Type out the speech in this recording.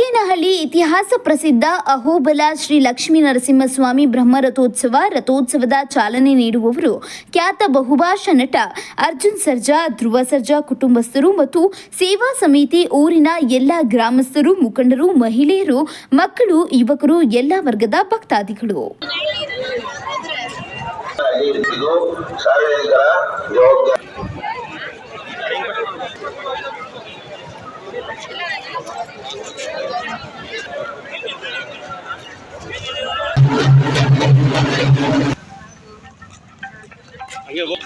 ದೇವನಹಳ್ಳಿ ಇತಿಹಾಸ ಪ್ರಸಿದ್ಧ ಅಹೋಬಲ ಶ್ರೀ ಲಕ್ಷ್ಮೀ ನರಸಿಂಹಸ್ವಾಮಿ ಬ್ರಹ್ಮರಥೋತ್ಸವ ರಥೋತ್ಸವದ ಚಾಲನೆ ನೀಡುವವರು ಖ್ಯಾತ ಬಹುಭಾಷಾ ನಟ ಅರ್ಜುನ್ ಸರ್ಜಾ, ಧ್ರುವ ಸರ್ಜಾ ಕುಟುಂಬಸ್ಥರು ಮತ್ತು ಸೇವಾ ಸಮಿತಿ ಊರಿನ ಎಲ್ಲ ಗ್ರಾಮಸ್ಥರು, ಮುಖಂಡರು, ಮಹಿಳೆಯರು, ಮಕ್ಕಳು, ಯುವಕರು, ಎಲ್ಲ ವರ್ಗದ ಭಕ್ತಾದಿಗಳು. आगे वो